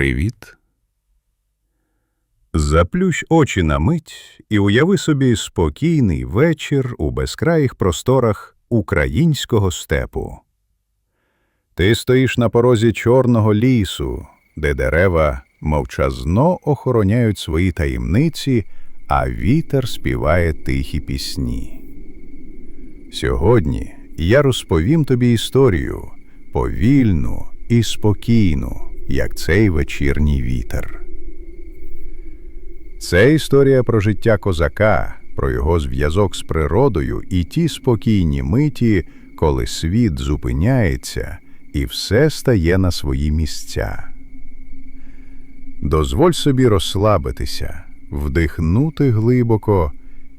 Привіт. Заплющ очі на мить і уяви собі спокійний вечір у безкраїх просторах українського степу. Ти стоїш на порозі чорного лісу, де дерева мовчазно охороняють свої таємниці, а вітер співає тихі пісні. Сьогодні я розповім тобі історію повільну і спокійну, як цей вечірній вітер. Це історія про життя козака, про його зв'язок з природою і ті спокійні миті, коли світ зупиняється і все стає на свої місця. Дозволь собі розслабитися, вдихнути глибоко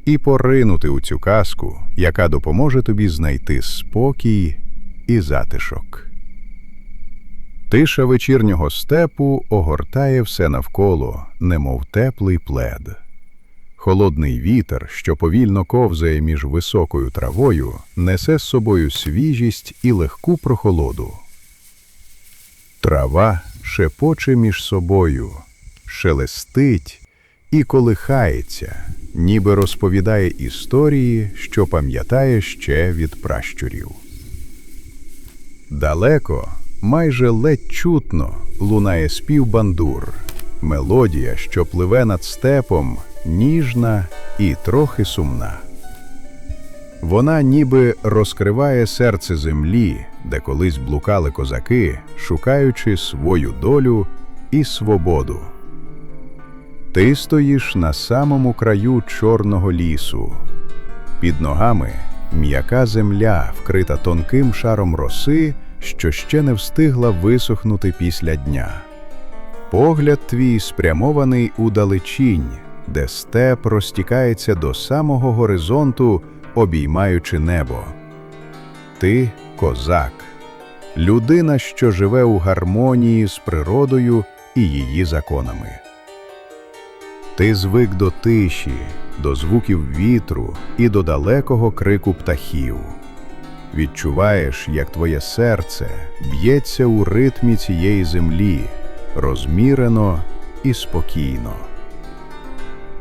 і поринути у цю казку, яка допоможе тобі знайти спокій і затишок. Тиша вечірнього степу огортає все навколо, немов теплий плед. Холодний вітер, що повільно ковзає між високою травою, несе з собою свіжість і легку прохолоду. Трава шепоче між собою, шелестить і колихається, ніби розповідає історії, що пам'ятає ще від пращурів. Далеко, майже ледь чутно, лунає спів бандур, мелодія, що пливе над степом, ніжна і трохи сумна. Вона ніби розкриває серце землі, де колись блукали козаки, шукаючи свою долю і свободу. Ти стоїш на самому краю чорного лісу. Під ногами м'яка земля, вкрита тонким шаром роси, що ще не встигла висохнути після дня. Погляд твій спрямований у далечінь, де степ розтікається до самого горизонту, обіймаючи небо. Ти козак, людина, що живе у гармонії з природою і її законами. Ти звик до тиші, до звуків вітру і до далекого крику птахів. Відчуваєш, як твоє серце б'ється у ритмі цієї землі, розмірено і спокійно.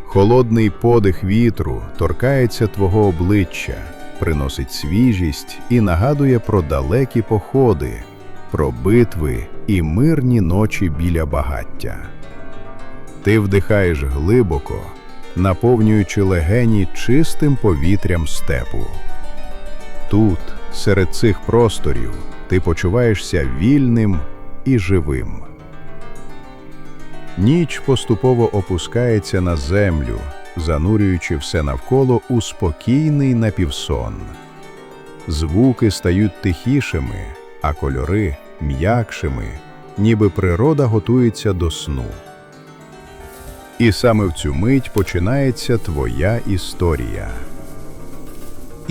Холодний подих вітру торкається твого обличчя, приносить свіжість і нагадує про далекі походи, про битви і мирні ночі біля багаття. Ти вдихаєш глибоко, наповнюючи легені чистим повітрям степу. Тут, серед цих просторів, ти почуваєшся вільним і живим. Ніч поступово опускається на землю, занурюючи все навколо у спокійний напівсон. Звуки стають тихішими, а кольори м'якшими, ніби природа готується до сну. І саме в цю мить починається твоя історія.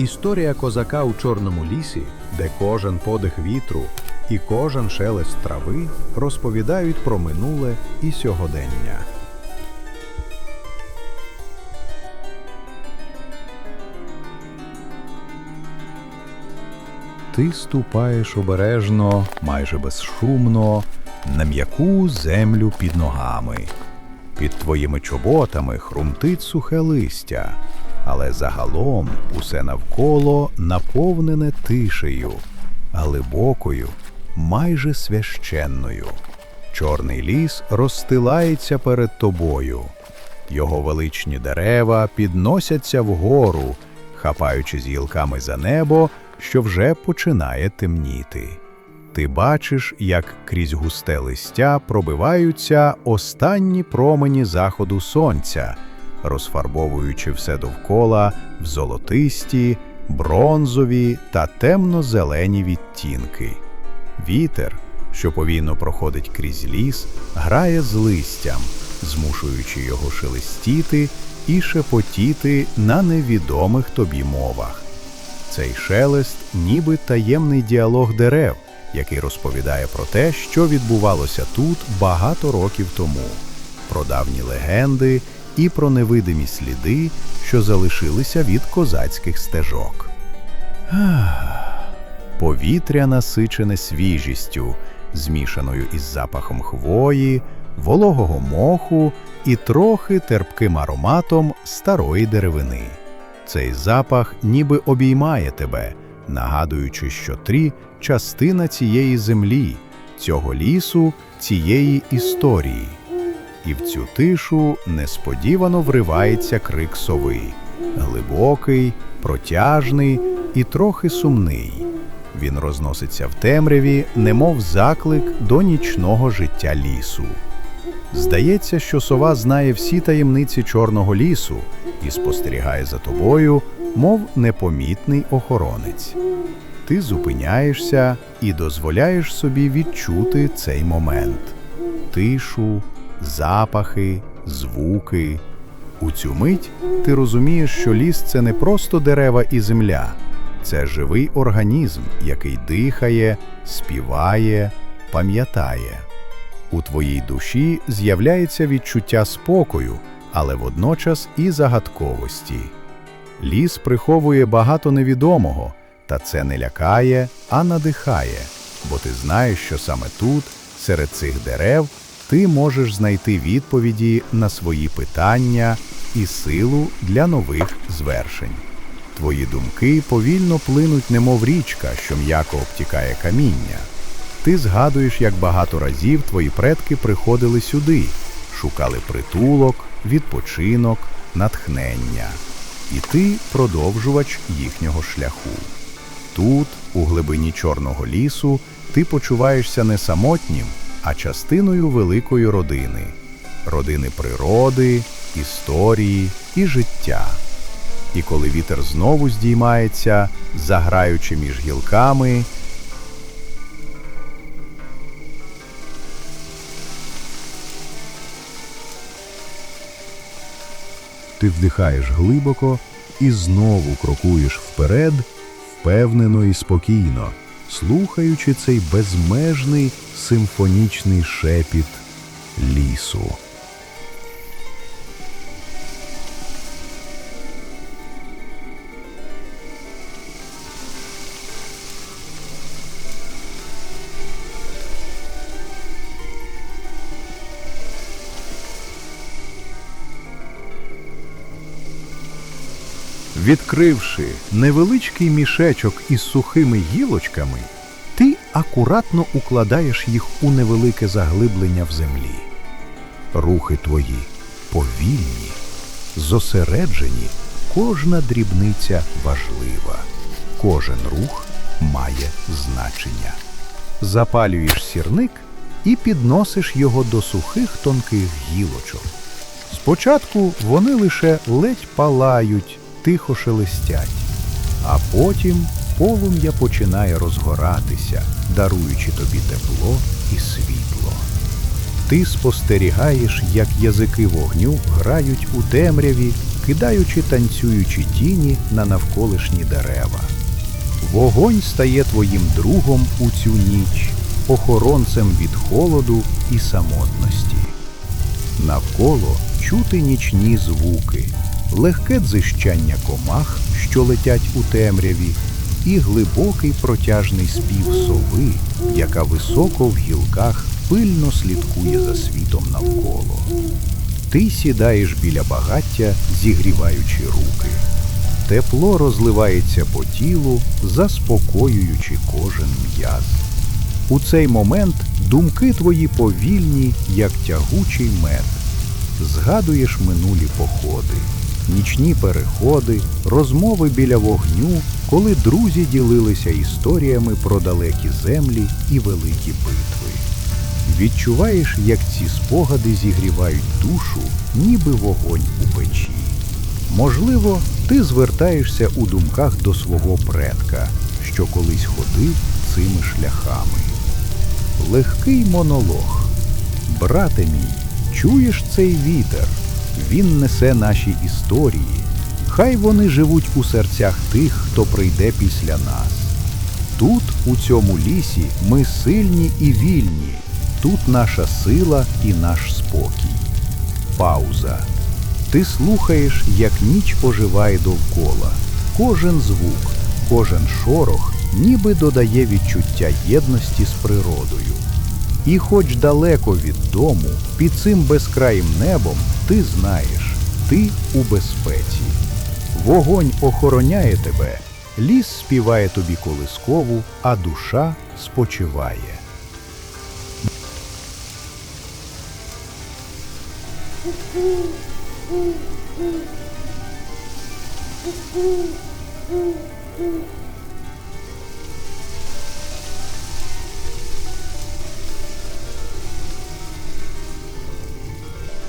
Історія козака у чорному лісі, де кожен подих вітру і кожен шелест трави розповідають про минуле і сьогодення. Ти ступаєш обережно, майже безшумно, на м'яку землю під ногами. Під твоїми чоботами хрумтить сухе листя, але загалом усе навколо наповнене тишею, глибокою, майже священною. Чорний ліс розстилається перед тобою. Його величні дерева підносяться вгору, хапаючи з гілками за небо, що вже починає темніти. Ти бачиш, як крізь густе листя пробиваються останні промені заходу сонця, розфарбовуючи все довкола в золотисті, бронзові та темно-зелені відтінки. Вітер, що повільно проходить крізь ліс, грає з листям, змушуючи його шелестіти і шепотіти на невідомих тобі мовах. Цей шелест, ніби таємний діалог дерев, який розповідає про те, що відбувалося тут багато років тому, про давні легенди і про невидимі сліди, що залишилися від козацьких стежок. Повітря насичене свіжістю, змішаною із запахом хвої, вологого моху і трохи терпким ароматом старої деревини. Цей запах ніби обіймає тебе, нагадуючи, що трі частина цієї землі, цього лісу, цієї історії. І в цю тишу несподівано вривається крик сови глибокий, протяжний і трохи сумний. Він розноситься в темряві, немов заклик до нічного життя лісу. Здається, що сова знає всі таємниці Чорного лісу і спостерігає за тобою, мов непомітний охоронець. Ти зупиняєшся і дозволяєш собі відчути цей момент тишу, запахи, звуки. У цю мить ти розумієш, що ліс це не просто дерева і земля, це живий організм, який дихає, співає, пам'ятає. У твоїй душі з'являється відчуття спокою, але водночас і загадковості. Ліс приховує багато невідомого, та це не лякає, а надихає, бо ти знаєш, що саме тут, серед цих дерев, ти можеш знайти відповіді на свої питання і силу для нових звершень. Твої думки повільно плинуть, немов річка, що м'яко обтікає каміння. Ти згадуєш, як багато разів твої предки приходили сюди, шукали притулок, відпочинок, натхнення. І ти продовжувач їхнього шляху. Тут, у глибині Чорного лісу, ти почуваєшся не самотнім, а частиною великої родини родини природи, історії і життя. І коли вітер знову здіймається, заграючи між гілками, ти вдихаєш глибоко і знову крокуєш вперед, впевнено і спокійно, слухаючи цей безмежний симфонічний шепіт лісу. Відкривши невеличкий мішечок із сухими гілочками, ти акуратно укладаєш їх у невелике заглиблення в землі. Рухи твої повільні, зосереджені, кожна дрібниця важлива, кожен рух має значення. Запалюєш сірник і підносиш його до сухих тонких гілочок. Спочатку вони лише ледь палають, тихо шелестять, а потім полум'я починає розгоратися, даруючи тобі тепло і світло. Ти спостерігаєш, як язики вогню грають у темряві, кидаючи танцюючі тіні на навколишні дерева. Вогонь стає твоїм другом у цю ніч, охоронцем від холоду і самотності. Навколо чути нічні звуки, легке дзищання комах, що летять у темряві, і глибокий протяжний спів сови, яка високо в гілках пильно слідкує за світом навколо. Ти сідаєш біля багаття, зігріваючи руки. Тепло розливається по тілу, заспокоюючи кожен м'яз. У цей момент думки твої повільні, як тягучий мед. Згадуєш минулі походи, нічні переходи, розмови біля вогню, коли друзі ділилися історіями про далекі землі і великі битви. Відчуваєш, як ці спогади зігрівають душу, ніби вогонь у печі. Можливо, ти звертаєшся у думках до свого предка, що колись ходив цими шляхами. Легкий монолог. Брате мій, чуєш цей вітер? Він несе наші історії. Хай вони живуть у серцях тих, хто прийде після нас. Тут, у цьому лісі, ми сильні і вільні. Тут наша сила і наш спокій. Пауза. Ти слухаєш, як ніч оживає довкола. Кожен звук, кожен шорох ніби додає відчуття єдності з природою. І хоч далеко від дому, під цим безкраїм небом, ти знаєш, ти у безпеці. Вогонь охороняє тебе, ліс співає тобі колискову, а душа спочиває.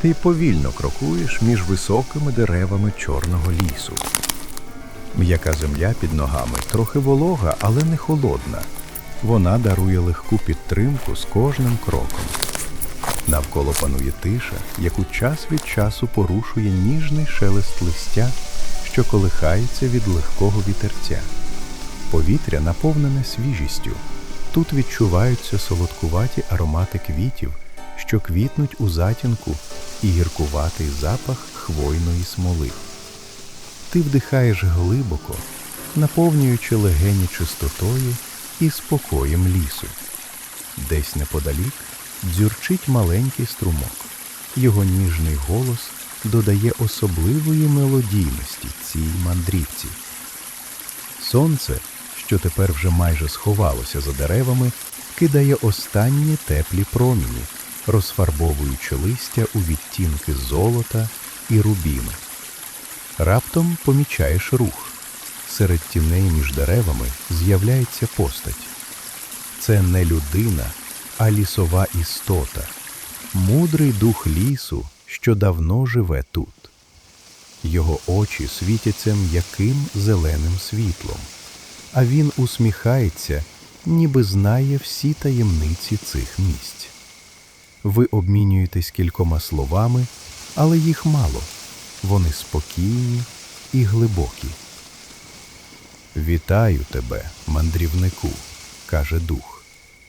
Ти повільно крокуєш між високими деревами чорного лісу. М'яка земля під ногами трохи волога, але не холодна. Вона дарує легку підтримку з кожним кроком. Навколо панує тиша, яку час від часу порушує ніжний шелест листя, що колихається від легкого вітерця. Повітря наповнене свіжістю. Тут відчуваються солодкуваті аромати квітів, що квітнуть у затінку, і гіркуватий запах хвойної смоли. Ти вдихаєш глибоко, наповнюючи легені чистотою і спокоєм лісу. Десь неподалік дзюрчить маленький струмок. Його ніжний голос додає особливої мелодійності цій мандрівці. Сонце, що тепер вже майже сховалося за деревами, кидає останні теплі проміні, розфарбовуючи листя у відтінки золота і рубіну. Раптом помічаєш рух. Серед тіней між деревами з'являється постать. Це не людина, а лісова істота, мудрий дух лісу, що давно живе тут. Його очі світяться м'яким зеленим світлом, а він усміхається, ніби знає всі таємниці цих місць. Ви обмінюєтесь кількома словами, але їх мало. Вони спокійні і глибокі. Вітаю тебе, мандрівнику, каже дух.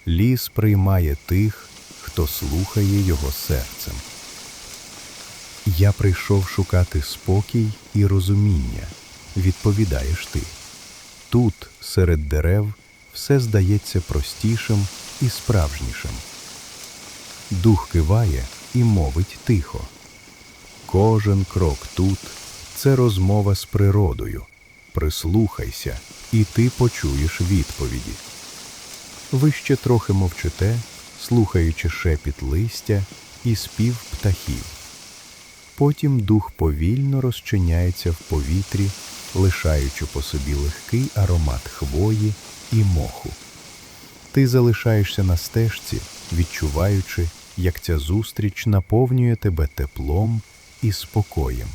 Ліс приймає тих, хто слухає його серцем. Я прийшов шукати спокій і розуміння, відповідаєш ти. Тут, серед дерев, все здається простішим і справжнішим. Дух киває і мовить тихо. Кожен крок тут це розмова з природою. Прислухайся, і ти почуєш відповіді. Ви ще трохи мовчите, слухаючи шепіт листя і спів птахів. Потім дух повільно розчиняється в повітрі, лишаючи по собі легкий аромат хвої і моху. Ти залишаєшся на стежці, відчуваючи, як ця зустріч наповнює тебе теплом і спокоєм.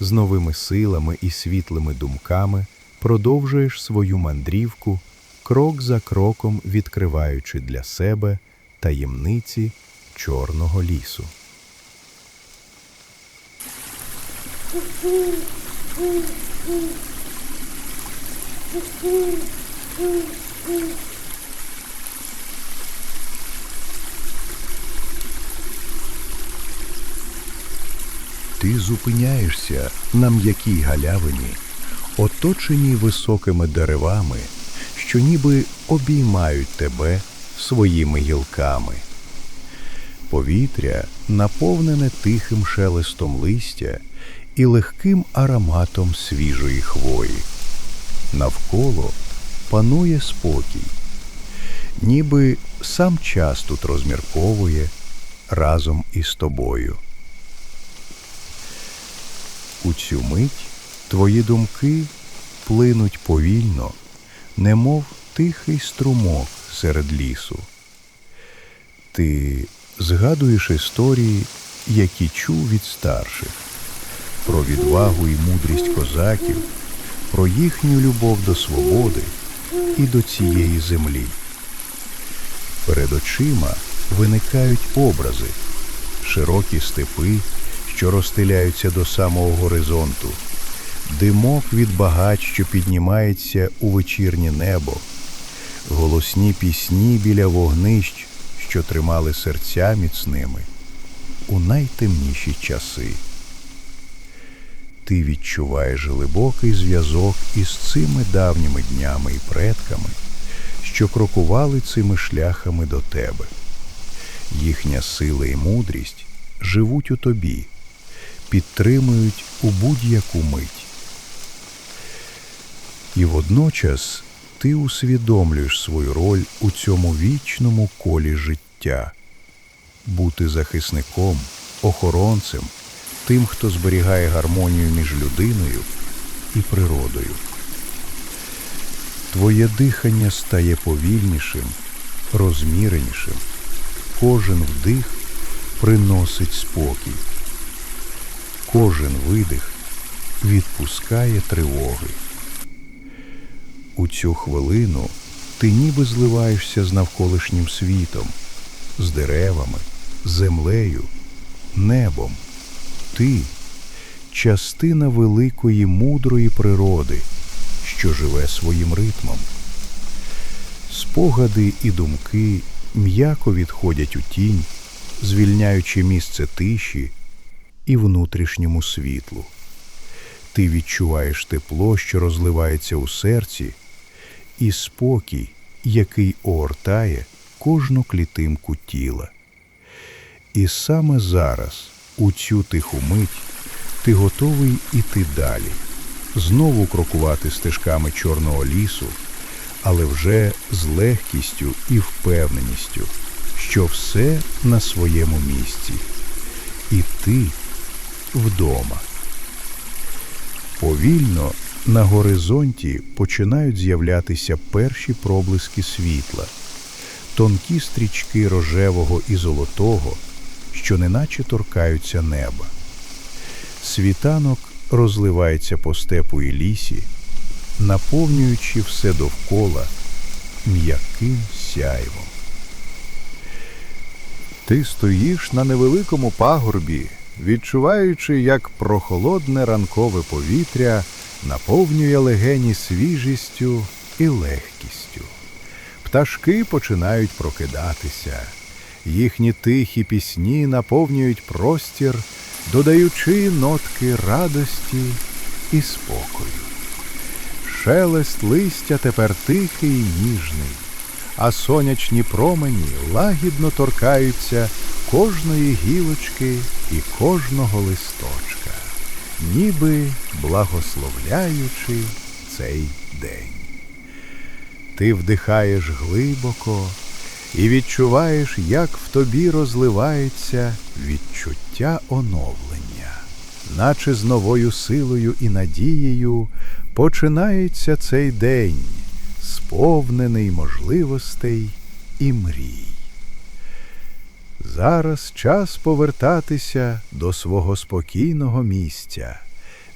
З новими силами і світлими думками продовжуєш свою мандрівку, крок за кроком відкриваючи для себе таємниці Чорного лісу. Ти зупиняєшся на м'якій галявині, оточеній високими деревами, що ніби обіймають тебе своїми гілками. Повітря наповнене тихим шелестом листя і легким ароматом свіжої хвої. Навколо панує спокій, ніби сам час тут розмірковує разом із тобою. У цю мить твої думки плинуть повільно, немов тихий струмок серед лісу. Ти згадуєш історії, які чув від старших, про відвагу і мудрість козаків, про їхню любов до свободи і до цієї землі. Перед очима виникають образи, широкі степи, що розстеляються до самого горизонту, димок від багать, що піднімається у вечірнє небо, голосні пісні біля вогнищ, що тримали серця міцними у найтемніші часи. Ти відчуваєш глибокий зв'язок із цими давніми днями і предками, що крокували цими шляхами до тебе. Їхня сила і мудрість живуть у тобі, підтримують у будь-яку мить. І водночас ти усвідомлюєш свою роль у цьому вічному колі життя бути захисником, охоронцем, тим, хто зберігає гармонію між людиною і природою. Твоє дихання стає повільнішим, розміренішим. Кожен вдих приносить спокій. Кожен видих відпускає тривоги. У цю хвилину ти ніби зливаєшся з навколишнім світом, з деревами, землею, небом. Ти частина великої мудрої природи, що живе своїм ритмом. Спогади і думки м'яко відходять у тінь, звільняючи місце тиші і внутрішньому світлу. Ти відчуваєш тепло, що розливається у серці, і спокій, який огортає кожну клітинку тіла. І саме зараз, у цю тиху мить, ти готовий іти далі, знову крокувати стежками чорного лісу, але вже з легкістю і впевненістю, що все на своєму місці, і ти вдома. Повільно на горизонті починають з'являтися перші проблиски світла, тонкі стрічки рожевого і золотого, що неначе торкаються неба. Світанок розливається по степу і лісі, наповнюючи все довкола м'яким сяйвом. Ти стоїш на невеликому пагорбі, відчуваючи, як прохолодне ранкове повітря наповнює легені свіжістю і легкістю. Пташки починають прокидатися, їхні тихі пісні наповнюють простір, додаючи нотки радості і спокою. Шелест листя тепер тихий і ніжний, а сонячні промені лагідно торкаються кожної гілочки і кожного листочка, ніби благословляючи цей день. Ти вдихаєш глибоко і відчуваєш, як в тобі розливається відчуття оновлення, наче з новою силою і надією починається цей день, сповнений можливостей і мрій. Зараз час повертатися до свого спокійного місця,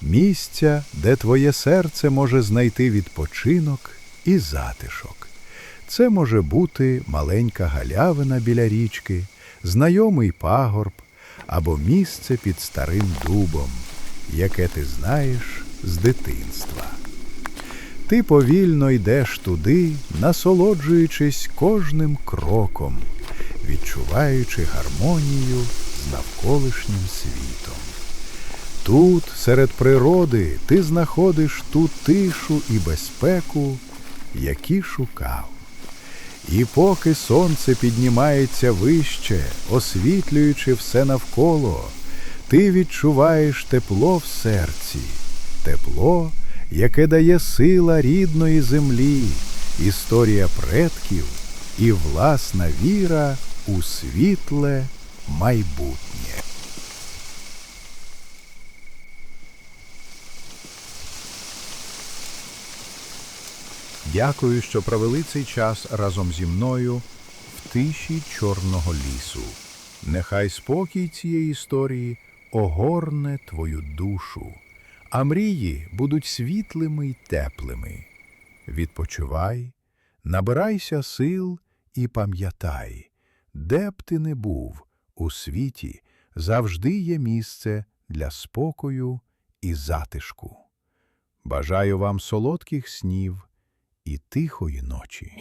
місця, де твоє серце може знайти відпочинок і затишок. Це може бути маленька галявина біля річки, знайомий пагорб або місце під старим дубом, яке ти знаєш з дитинства. Ти повільно йдеш туди, насолоджуючись кожним кроком, відчуваючи гармонію з навколишнім світом. Тут, серед природи, ти знаходиш ту тишу і безпеку, які шукав. І поки сонце піднімається вище, освітлюючи все навколо, ти відчуваєш тепло в серці, тепло, яке дає сила рідної землі, історія предків і власна віра у світле майбутнє. Дякую, що провели цей час разом зі мною в тиші чорного лісу. Нехай спокій цієї історії огорне твою душу, а мрії будуть світлими й теплими. Відпочивай, набирайся сил і пам'ятай, де б ти не був у світі, завжди є місце для спокою і затишку. Бажаю вам солодких снів і тихої ночі.